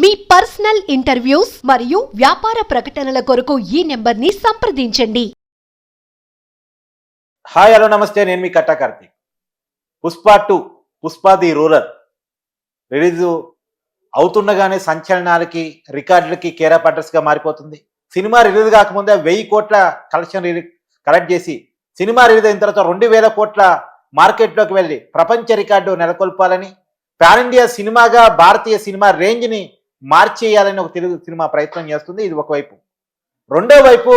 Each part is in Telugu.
మీ పర్సనల్ ఇంటర్వ్యూస్ మరియు వ్యాపార ప్రకటనల కొరకు ఈ నెంబర్ని సంప్రదించండి. హాయ్ హలో నమస్తే. నేను మీ Katta Karthik. Pushpa two Pushpa the rule. Release అవుతుండగానే సంచలనాలకి రికార్డులకి కేరా గా మారిపోతుంది. సినిమా రిలీజ్ కాకముందే వెయ్యి కోట్ల కలెక్షన్ కలెక్ట్ చేసి సినిమా రిలీజ్ అయిన తర్వాత రెండు వేల కోట్ల మార్కెట్లోకి వెళ్ళి ప్రపంచ రికార్డు నెలకొల్పాలని పాన్ ఇండియా సినిమాగా భారతీయ సినిమా రేంజ్ని మార్చేయాలని ఒక తెలుగు సినిమా ప్రయత్నం చేస్తుంది. ఇది ఒకవైపు రెండో వైపు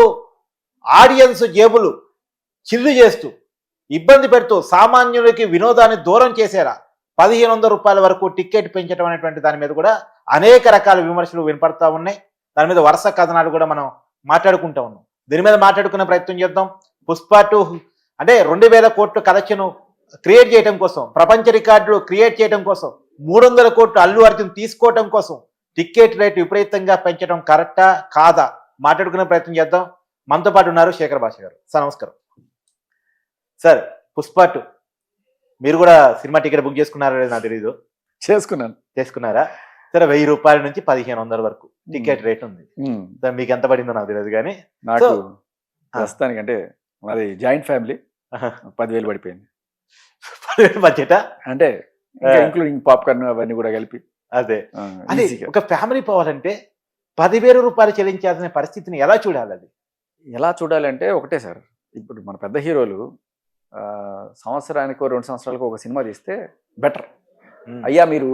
ఆడియన్స్ జేబులు చిల్లు చేస్తూ ఇబ్బంది పెడుతూ సామాన్యులకి వినోదాన్ని దూరం చేసేలా పదిహేను వందల రూపాయల వరకు టికెట్ పెంచడం అనేటువంటి దాని మీద కూడా అనేక రకాల విమర్శలు వినపడతా ఉన్నాయి. దాని మీద వరుస కథనాలు కూడా మనం మాట్లాడుకుంటూ ఉన్నాం. దీని మీద మాట్లాడుకునే ప్రయత్నం చేద్దాం. పుష్ప టూ అంటే రెండు వేల కోట్లు కలెక్షన్ క్రియేట్ చేయడం కోసం ప్రపంచ రికార్డులు క్రియేట్ చేయడం కోసం మూడు వందల కోట్లు అల్లు అర్జున్ తీసుకోవడం కోసం టికెట్ రేటు విపరీతంగా పెంచడం కరెక్టా? కాదా? మాట్లాడుకునే ప్రయత్నం చేద్దాం. మనతో పాటు ఉన్నారు శేఖర్ భాష గారు. సార్ నమస్కారం. Sir Pushpa two. మీరు కూడా సినిమా టికెట్ బుక్ చేసుకున్నారో లేదో నాకు తెలీదు. చేసుకున్నాను. చేసుకున్నారా? సరే వెయ్యి రూపాయల నుంచి పదిహేను వందల వరకు టికెట్ రేట్ ఉంది. సార్ మీకు ఎంత పడిందో నాకు తెలియదు కానీ. నాకు ప్రస్తుతానికి అంటే మాది జాయింట్ ఫ్యామిలీ. పదివేలు పడిపోయింది. పదివేలు బడ్జెటా? అంటే. ఇంక్లూడింగ్ పాప్కార్న్ అవన్నీ కూడా కలిపి. అదే. అదే. ఒక ఫ్యామిలీ పోవాలంటే పదివేల రూపాయలు చెల్లించాల్సిన పరిస్థితిని ఎలా చూడాలి అది? ఎలా చూడాలంటే ఒకటే సార్. ఇప్పుడు మన పెద్ద హీరోలు ఆ, సంవత్సరానికి రెండు సంవత్సరాలకు ఒక సినిమా తీస్తే బెటర్. అయ్యా మీరు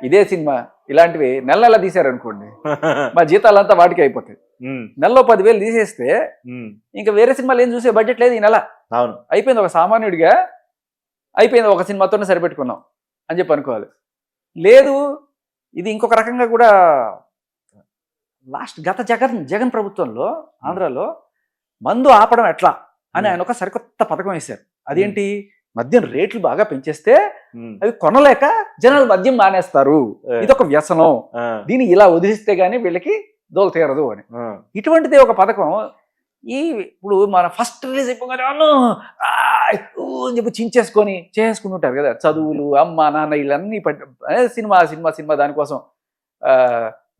ఇదే సినిమా ఇలాంటివి నెల నెల తీశారనుకోండి మా జీతాలంతా వాటికి అయిపోతాయి. నెలలో పదివేలు తీసేస్తే ఇంకా వేరే సినిమాలు ఏం చూసే బడ్జెట్ లేదు ఈ నెల. అవును. అయిపోయింది ఒక సామాన్యుడిగా అయిపోయింది ఒక సినిమాతోనే సరిపెట్టుకున్నాం. అని చెప్పి అనుకోవాలి. లేదు ఇది ఇంకొక రకంగా కూడా లాస్ట్ గత జగన్ జగన్ ప్రభుత్వంలో ఆంధ్రాలో మందు ఆపడం ఎట్లా అని ఆయన ఒక సరికొత్త పథకం వేశారు. అదేంటి? మద్యం రేట్లు బాగా పెంచేస్తే అవి కొనలేక జనాలు మద్యం మానేస్తారు. ఇది ఒక వ్యసనం. దీన్ని ఇలా వదిలిస్తే గానీ వీళ్ళకి దోల తీరదు అని ఇటువంటిది ఒక పథకం. ఈ ఇప్పుడు మన ఫస్ట్ రిలీజ్ అయిపోగానే అని చెప్పి చించేసుకొని చేసుకుని ఉంటారు కదా. చదువులు అమ్మ నాన్న వీళ్ళన్నీ సినిమా సినిమా సినిమా దానికోసం.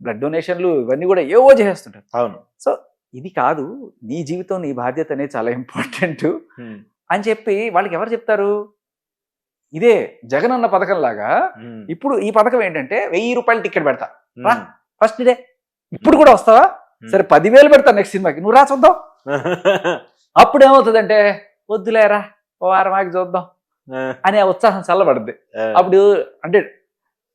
బ్లడ్ డొనేషన్లు ఇవన్నీ కూడా ఏవో చేస్తుంటారు అవును. సో ఇది కాదు నీ జీవితం నీ బాధ్యత అనేది చాలా ఇంపార్టెంట్. అని చెప్పి వాళ్ళకి ఎవరు చెప్తారు? ఇదే జగన్ అన్న పథకం లాగా ఇప్పుడు ఈ పథకం ఏంటంటే వెయ్యి రూపాయలు టికెట్ పెడతా. ఫస్ట్ డే ఇప్పుడు కూడా వస్తావా? సరే పదివేలు పెడతా నెక్స్ట్ సినిమాకి. నువ్వు రా చూద్దాం. అప్పుడు ఏమవుతుందంటే వద్దులేరా ఓ వారం ఆగి చూద్దాం అనే ఉత్సాహం చల్లబడుద్ది అప్పుడు అంటే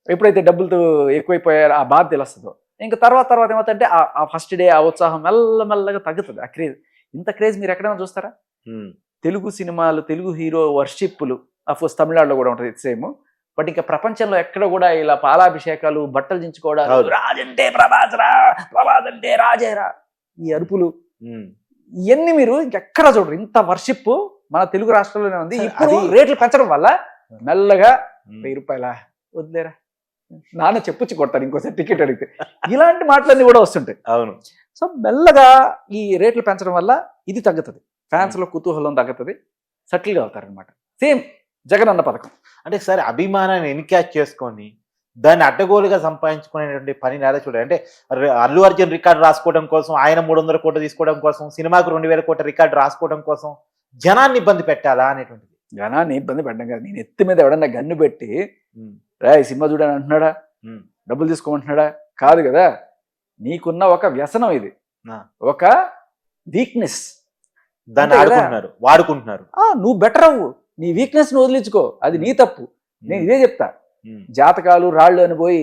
ఎప్పుడైతే డబ్బులతో ఎక్కువైపోయారో ఆ బాధ తెలుస్తుందో. ఇంకా తర్వాత తర్వాత ఏమవుతుందంటే ఆ- ఫస్ట్ డే ఆ ఉత్సాహం మెల్లమెల్లగా తగ్గుతుంది. ఆ క్రేజ్ ఇంత క్రేజ్ మీరు ఎక్కడైనా చూస్తారా? తెలుగు సినిమాలు తెలుగు హీరో వర్షిప్లు అఫ్కోర్స్ తమిళనాడులో కూడా ఉంటుంది సేమ్ బట్ ఇంకా ప్రపంచంలో ఎక్కడ కూడా ఇలా పాలాభిషేకాలు బట్టలు దించుకోవడాలు. రాజంటే ప్రభాస్ రా ప్రభాస్ అంటే రాజేరా ఈ అరుపులు ఇవన్నీ మీరు ఇంకెక్కడ చూడరు. ఇంత వర్షిప్ మన తెలుగు రాష్ట్రాల్లోనే ఉంది. ఇప్పుడు రేట్లు పెంచడం వల్ల మెల్లగా. వెయ్యి రూపాయల? వదిలేరా నాన్న చెప్పుచ్చి కొడతాడు ఇంకోసారి టికెట్ అడిగితే. ఇలాంటి మాటలన్నీ కూడా వస్తుంటాయి. అవును. సో మెల్లగా ఈ రేట్లు పెంచడం వల్ల ఇది తగ్గుతుంది. ఫ్యాన్స్లో కుతూహలం తగ్గుతుంది. సెటిల్గా అవుతారనమాట సేమ్ జగన్ అన్న పథకం. అంటే సరే అభిమానాన్ని ఎన్క్యాచ్ చేసుకొని దాన్ని అడ్డగోలుగా సంపాదించుకునేటువంటి పని నేల చూడండి. అంటే అల్లు అర్జున్ రికార్డు రాసుకోవడం కోసం ఆయన మూడు వందల కోట్లు తీసుకోవడం కోసం సినిమాకు రెండు వేల కోట్ల రికార్డు రాసుకోవడం కోసం జనాన్ని ఇబ్బంది పెట్టాలా అనేటువంటిది. జనాన్ని ఇబ్బంది పెట్టడం కాదు. నేను ఎత్తి మీద ఎవడన్నా గన్ను పెట్టి రా ఈ సినిమా చూడని అంటున్నాడా? డబ్బులు తీసుకోమంటున్నాడా? కాదు కదా. నీకున్న ఒక వ్యసనం ఇది. ఒక వీక్నెస్. దాన్ని? ఆడుకుంటున్నారు వాడుకుంటున్నారు. నువ్వు బెటర్ అవ్వు. నీ వీక్నెస్ను వదిలించుకో. అది నీ తప్పు. నేను ఇదే చెప్తా. జాతకాలు రాళ్ళు అని పోయి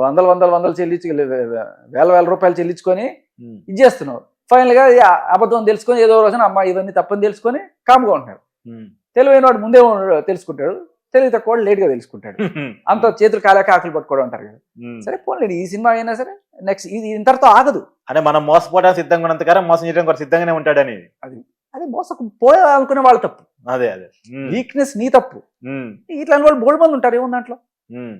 వందల వందల వందలు చెల్లించి వేల వేల రూపాయలు చెల్లించుకొని ఉమ్, ఇది చేస్తున్నావు ఫైనల్గా ఇది ఆ- అబద్ధం తెలుసుకొని ఏదో రోజున అమ్మ ఇవన్నీ తప్పని తెలుసుకొని కామ్గా ఉంటున్నాడు ఉమ్, తెలివైన వాడు ముందే తెలుసుకుంటాడు. తెలివి తక్కువ లేట్గా తెలుసుకుంటాడు. అంత చేతులు కాలేక ఆకులు పట్టుకోవడం అంటారు కదా. సరే పోలేదు ఈ సినిమా అయినా సరే నెక్స్ట్ ఇది ఇంతటితో ఆగదు. అంటే మనం మోసపోవడానికి సిద్ధంగా ఉన్నంతకాలం మోసం చేయడం కూడా సిద్ధంగానే ఉంటాడని. అది మోసకు పోయాలనుకునే వాళ్ళ తప్పు. అదే అదే. వీక్నెస్ నీ తప్పు. ఇట్లాంటి వాళ్ళు బోల్డ్ మంది ఉంటారు ఏముంది దాంట్లో? ఉమ్,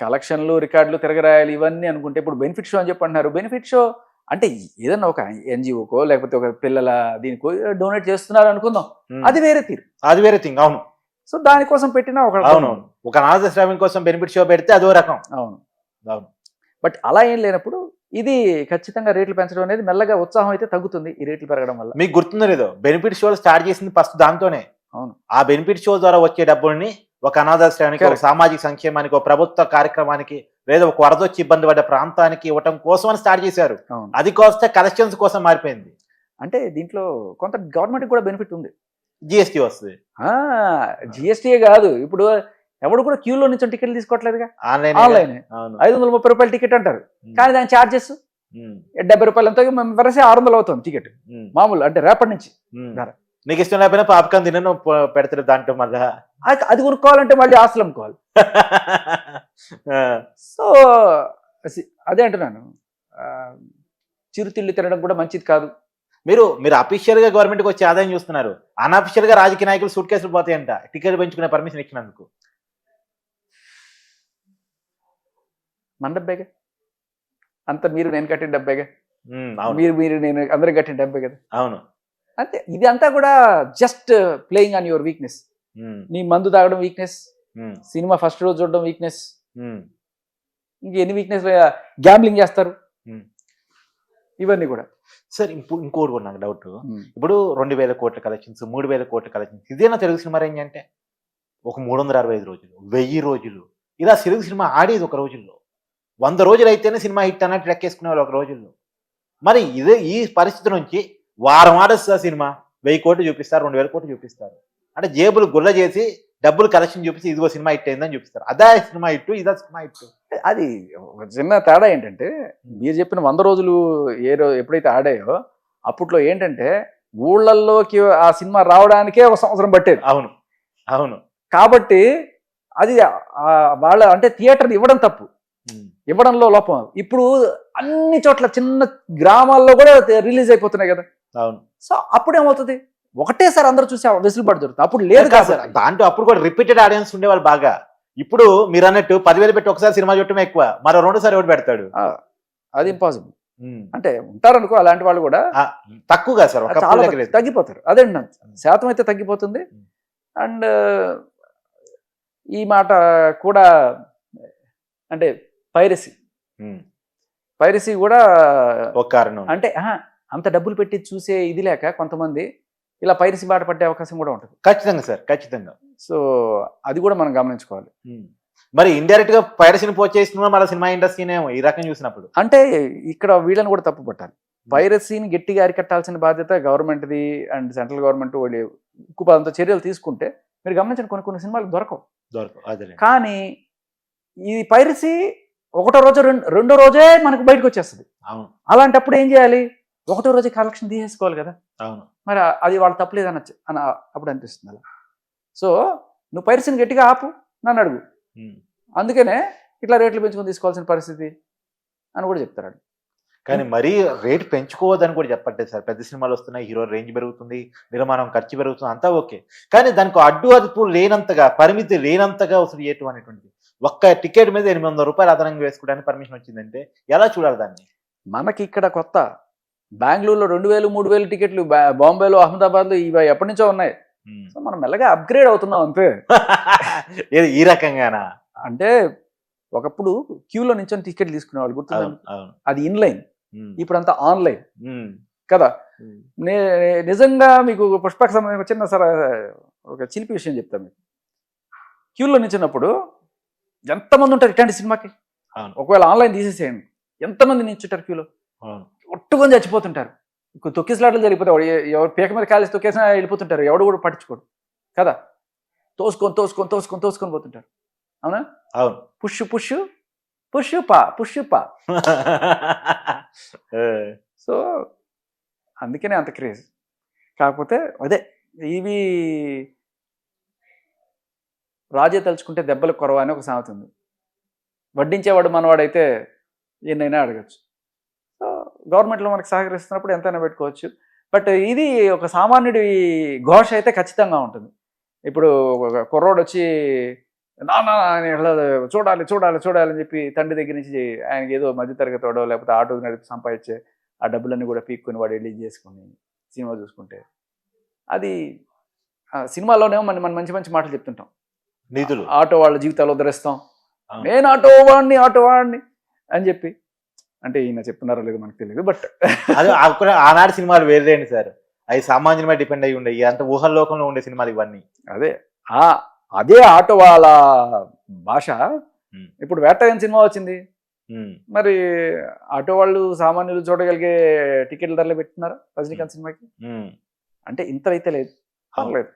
కలెక్షన్లు రికార్డులు తిరగరాయాలి ఇవన్నీ అనుకుంటే ఇప్పుడు బెనిఫిట్ షో అని చెప్పి అంటున్నారు. బెనిఫిట్ షో అంటే ఏదన్నా ఒక ఎన్జిఓకో లేకపోతే ఒక పిల్లల దీనికో డొనేట్ చేస్తున్నారు అనుకుందాం. అది వేరే తీరు. అది వేరే థింగ్ అవును. సో దానికోసం పెట్టిన ఒక అవునవును. ఒక అనాథ శ్రామిక కోసం బెనిఫిట్ షో పెడితే అదో రకం. అవును. అవును. బట్ అలా ఏం లేనప్పుడు ఇది ఖచ్చితంగా రేట్లు పెంచడం అనేది మెల్లగా ఉత్సాహం అయితే తగ్గుతుంది ఈ రేట్లు పెరగడం వల్ల. మీకు గుర్తుందో లేదో బెనిఫిట్ షోలు స్టార్ట్ చేసింది ఫస్ట్ దాంతోనే. అవును. ఆ బెనిఫిట్ షో ద్వారా వచ్చే డబ్బుల్ని ఒక అనాథాశ్రయానికి ఒక. సామాజిక సంక్షేమానికి ఒక ప్రభుత్వ కార్యక్రమానికి లేదా ఒక వరద వచ్చి ఇబ్బంది పడ్డ ప్రాంతానికి ఇవ్వటం కోసం అని స్టార్ట్ చేశారు అది కోస్తే కలెక్షన్స్ కోసం మారిపోయింది. అంటే దీంట్లో కొంత గవర్నమెంట్ కూడా బెనిఫిట్ ఉంది. జిఎస్టీ వస్తుంది. జిఎస్టీయే కాదు. ఇప్పుడు ఎవడు కూడా క్యూలో నుంచి టికెట్లు తీసుకోవట్లేదుగా? ఆన్లైన్ ఐదు వందల ముప్పై రూపాయల టికెట్ అంటారు. కానీ దాని ఛార్జెస్ డెబ్బై రూపాయలు ఎంతో మేము వరసే ఆరు వందలు అవుతుంది టికెట్ మామూలు అంటే రేపటి నుంచి. నీకు ఇష్టం లేకపోయినా పాపకాన్ తిన పెడతారు దాంట్లో మళ్ళా. అది- కొనుక్కోవాలంటే మళ్ళీ ఆస్తులు అమ్ముకోవాలి. సో అదే అంటున్నాను. చిరుతిళ్ళు తినడం కూడా మంచిది కాదు. మీరు మీరు అఫీషియల్గా గవర్నమెంట్కి వచ్చే ఆదాయం చూస్తున్నారు. అన్అఫీషియల్గా రాజకీయ నాయకులు సూట్ కేసులు పోతాయంట. టికెట్ పెంచుకునే పర్మిషన్ ఇచ్చినందుకు. మన డబ్బేగా అంత మీరు నేను కట్టిన డబ్బేగా మీరు మీరు నేను అందరం కట్టిన డబ్బే కదా. అవును. అంతే ఇది అంతా కూడా just playing on your weakness నీ మందు తాగడం వీక్నెస్ సినిమా ఫస్ట్ రోజు చూడడం వీక్నెస్ ఉమ్. ఇంక ఎన్ని వీక్నెస్ గ్యాంబ్లింగ్ చేస్తారు. ఇవన్నీ కూడా. సార్ ఇప్పుడు ఇంకోటి కూడా నాకు డౌట్ ఇప్పుడు రెండు వేల కోట్ల కలెక్షన్స్ మూడు వేల కోట్ల కలెక్షన్స్. ఇదేనా తెలుగు సినిమా రేంజ్ అంటే? ఒక మూడు వందల అరవై ఐదు రోజులు వెయ్యి రోజులు. ఇలా తెలుగు సినిమా ఆడేది ఒక రోజుల్లో. వంద రోజులు అయితేనే సినిమా హిట్ అన్నట్టు లెక్కేసుకునే వాళ్ళు ఒక రోజుల్లో. మరి ఇదే ఈ పరిస్థితి నుంచి వారం ఆడేస్తుంది సినిమా. వెయ్యి కోట్లు చూపిస్తారు రెండు వేల కోట్లు చూపిస్తారు. అంటే జేబులు గుల్ల చేసి డబ్బులు కలెక్షన్ చూపిస్తే ఇదిగో సినిమా హిట్ అయిందని చూపిస్తారు. అదే సినిమా హిట్ ఇదా సినిమా హిట్. అది ఒక చిన్న తేడా ఏంటంటే మీరు చెప్పిన వంద రోజులు ఏ రో ఎప్పుడైతే ఆడాయో అప్పట్లో ఏంటంటే ఊళ్ళల్లోకి ఆ సినిమా రావడానికే ఒక సంవత్సరం పట్టేది. అవును. అవును. కాబట్టి అది వాళ్ళ అంటే థియేటర్ ఇవ్వడం తప్పు. ఇవ్వడంలో లోపం. ఇప్పుడు అన్ని చోట్ల చిన్న గ్రామాల్లో కూడా రిలీజ్ అయిపోతున్నాయి కదా. అవును. సో అప్పుడు ఏమవుతుంది? ఒకటేసారి అందరూ చూసి వెసులుబాటు దొరుకుతుంది. అప్పుడు లేదు కదా సార్ దాంట్లో అప్పుడు కూడా రిపీటెడ్ ఆడియన్స్ ఉండేవాళ్ళు బాగా. ఇప్పుడు మీరు అన్నట్టు పదివేలు పెట్టి ఒకసారి సినిమా చూడటం ఎక్కువ. మరో రెండోసారి ఎవడు పెడతాడు? అది ఇంపాసిబుల్. అంటే ఉంటారనుకో అలాంటి వాళ్ళు కూడా తక్కువగా సార్ తగ్గిపోతారు. అదే. శాతం అయితే తగ్గిపోతుంది. అండ్ ఈ మాట కూడా అంటే పైరసీ. పైరసీ కూడా ఒక కారణం. అంటే అంత డబ్బులు పెట్టి చూసే ఇది లేక కొంతమంది ఇలా పైరసీ బాట పడే అవకాశం కూడా ఉంటుంది. ఖచ్చితంగా సార్ ఖచ్చితంగా. సో అది కూడా మనం గమనించుకోవాలి. మరి ఇండైరెక్ట్గా పైరసీని పోచేస్తున్నా మన సినిమా ఇండస్ట్రీనేమో ఈ రకం చూసినప్పుడు. అంటే ఇక్కడ వీళ్ళని కూడా తప్పు పట్టాలి. పైరసీని గట్టిగా అరికట్టాల్సిన బాధ్యత గవర్నమెంట్ది అండ్ సెంట్రల్ గవర్నమెంట్ వాళ్ళు ఉక్కుపాదంతో చర్యలు తీసుకుంటే మీరు గమనించండి కొన్ని కొన్ని సినిమాలు దొరకవు. దొరకదు అదే కానీ ఈ పైరసీ ఒకటో రోజు రెండు రెండో రోజే మనకు బయటకు వచ్చేస్తుంది. అవును. అలాంటప్పుడు ఏం చేయాలి? ఒకటో రోజే కలెక్షన్ తీసేసుకోవాలి కదా. అవును. మరి అది వాళ్ళు తప్పలేదు అనొచ్చు అని అప్పుడు అనిపిస్తుంది అలా. సో నువ్వు పైరసీని గట్టిగా ఆపు నన్ను అడుగు. అందుకనే ఇట్లా రేట్లు పెంచుకొని తీసుకోవాల్సిన పరిస్థితి అని కూడా చెప్తారు కానీ మరీ రేట్ పెంచుకోవద్దని కూడా చెప్పట్లేదు సార్. పెద్ద సినిమాలు వస్తున్నాయి హీరో రేంజ్ పెరుగుతుంది నిర్మాణం ఖర్చు పెరుగుతుంది అంతా ఓకే. కానీ దానికి అడ్డు అదుపు లేనంతగా పరిమితి లేనంతగా వసూలు చేయటం అనేటువంటిది. ఒక్క టికెట్ మీద ఎనిమిది వందల రూపాయలు అదనంగా వేసుకోవడానికి పర్మిషన్ వచ్చిందంటే ఎలా చూడాలి దాన్ని? మనకి ఇక్కడ కొత్త బెంగళూరులో రెండు వేలు మూడు వేలు టికెట్లు బాంబేలో అహ్మదాబాద్లో ఇవి ఎప్పటి నుంచో ఉన్నాయి. సో మనం మెల్లగా అప్గ్రేడ్ అవుతున్నాం అంతే. ఏది ఈ రకంగానా? అంటే ఒకప్పుడు క్యూలో నుంచి టికెట్ తీసుకునేవాళ్ళు గుర్తుంది అవును అది ఇన్లైన్. ఇప్పుడు అంతా ఆన్లైన్. కదా. నే నిజంగా మీకు పుష్పకు సంబంధించిన చిన్న సర ఒక చిలిపి విషయం చెప్తాను మీకు. క్యూలో నిల్చున్నప్పుడు ఎంతమంది ఉంటారు ఇట్లాంటి సినిమాకి. ఒకవేళ ఆన్లైన్ తీసేసేయండి. ఎంతమంది నిల్చుంటారు క్యూలో? ఒట్టుకొని చచ్చిపోతుంటారు. తొక్కిసలాటలు జరిగిపోతాయి ఎవరు పీక మీద కాలేసి తొక్కేసినా వెళ్ళిపోతుంటారు. ఎవడు కూడా పట్టించుకోడు. కదా? తోసుకొని తోసుకొని తోసుకొని తోసుకొని పోతుంటారు. అవునా? అవును. Push push Pushpa Pushpa. So అందుకనే అంత క్రేజ్. కాకపోతే అదే ఇవి రాజే తలుచుకుంటే దెబ్బలు కొరవ అని ఒక సామెత ఉంది. వడ్డించేవాడు మనవాడైతే ఎన్నైనా అడగచ్చు. సో గవర్నమెంట్లో మనకు సహకరిస్తున్నప్పుడు ఎంతైనా పెట్టుకోవచ్చు. బట్ ఇది ఒక సామాన్యుడి ఘోష అయితే ఖచ్చితంగా ఉంటుంది. ఇప్పుడు కుర్రోడు వచ్చి నాన్న ఇట్లా చూడాలి చూడాలి చూడాలి అని చెప్పి తండ్రి దగ్గర నుంచి ఆయనకి ఏదో మధ్యతరగతి వాడో లేకపోతే ఆటో నడిపి సంపాదించే ఆ డబ్బులన్నీ కూడా పీక్కుని వాడు వెళ్ళి చేసుకుని సినిమా చూసుకుంటే. అది ఆ సినిమాలోనేమో మనం మనం మంచి మంచి మాటలు చెప్తుంటాం. నిధులు. ఆటో వాళ్ళ జీవితాలు ఉద్ధరిస్తాం. నేను ఆటో వాడిని ఆటో వాడిని అని చెప్పి. అంటే ఈయన చెప్తున్నారో లేదో మనకు తెలియదు బట్ అది ఆనాడు సినిమాలు వేరేండి సార్. అవి సామాన్యుల మీద డిపెండ్ అయ్యి ఉండే అంత ఊహల్లోకంలో ఉండే సినిమాలు ఇవన్నీ. అదే ఆ అదే ఆటో వాళ్ళ భాష. ఇప్పుడు వేటగాని సినిమా వచ్చింది. మరి ఆటో వాళ్ళు సామాన్యులు చూడగలిగే టికెట్ల ధరలు పెట్టున్నారా రజనీకాంత్ సినిమాకి. అంటే ఇంత అయితే లేదు. పర్లేదు.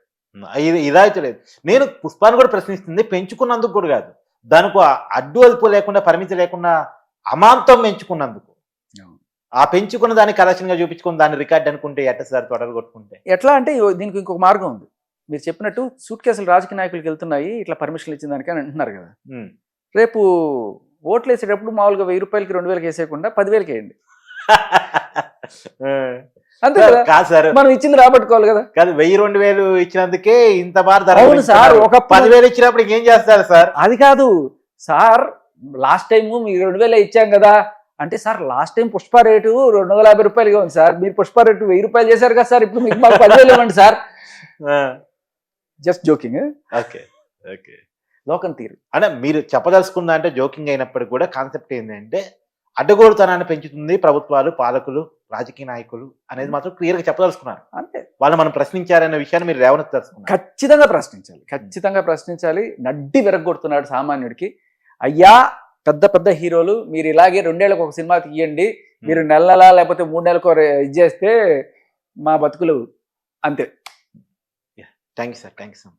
ఇది ఇదైతే లేదు. నేను పుష్పాన్ని కూడా ప్రశ్నిస్తుంది. పెంచుకున్నందుకు కూడా కాదు. దానికి అడ్డు అదుపు లేకుండా పరిమితి లేకుండా అమాంతం పెంచుకున్నందుకు. ఆ పెంచుకున్న దాన్ని కలెక్షన్గా చూపించుకుని దాన్ని రికార్డ్ అనుకుంటే ఎట్ట సార్ తొడలు కొట్టుకుంటే? ఎట్లా అంటే దీనికి ఇంకొక మార్గం ఉంది. మీరు చెప్పినట్టు సూట్ కేసులు రాజకీయ నాయకులకు వెళ్తున్నాయి ఇట్లా పర్మిషన్ ఇచ్చిన దానికి అని అంటున్నారు కదా. రేపు ఓట్లు వేసేటప్పుడు మామూలుగా వెయ్యి రూపాయలకి రెండు వేలకి వేసేయకుండా పదివేలకి వేయండి. అంతే కదా? కాదు సార్. మనం ఇచ్చింది రాబట్టుకోవాలి కదా. కాదు వెయ్యి రెండు వేలు ఇచ్చినందుకే ఇంత బార్ అవును సార్. ఒకప్పుడు పదివేలు ఇచ్చినప్పుడు ఇంకేం చేస్తారు సార్? అది కాదు. సార్ లాస్ట్ టైం మీకు రెండు వేలు ఇచ్చాం కదా. అంటే sir last time Pushpa rate రెండు వందల యాభై రూపాయలుగా ఉంది సార్. మీరు పుష్ప రేటు వెయ్యి రూపాయలు చేశారు కదా సార్. ఇప్పుడు మీకు మాకు పదివేలు ఇవ్వండి sir. Just joking okay okay లోకం తీరు. అంటే మీరు చెప్పదలుచుకుందా అంటే జోకింగ్ అయినప్పటికీ కూడా కాన్సెప్ట్ ఏంటంటే అడ్డగోలుతనాన్ని పెంచుతుంది ప్రభుత్వాలు పాలకులు రాజకీయ నాయకులు అనేది మాత్రం క్లియర్గా చెప్పదలుచుకున్నారు. అంతే. వాళ్ళు మనం ప్రశ్నించారనే విషయాన్ని మీరు లేవనెత్తదలుచుకున్నారు ఖచ్చితంగా ప్రశ్నించాలి. ఖచ్చితంగా ప్రశ్నించాలి. నడ్డి విరగొడుతున్నాడు సామాన్యుడికి. అయ్యా పెద్ద పెద్ద హీరోలు మీరు ఇలాగే రెండేళ్ళకి ఒక సినిమా తీయండి. మీరు నెల నెల లేకపోతే మూడు నెలలకు ఇది చేస్తే మా బతుకులు అంతే. Thank you sir thank you sir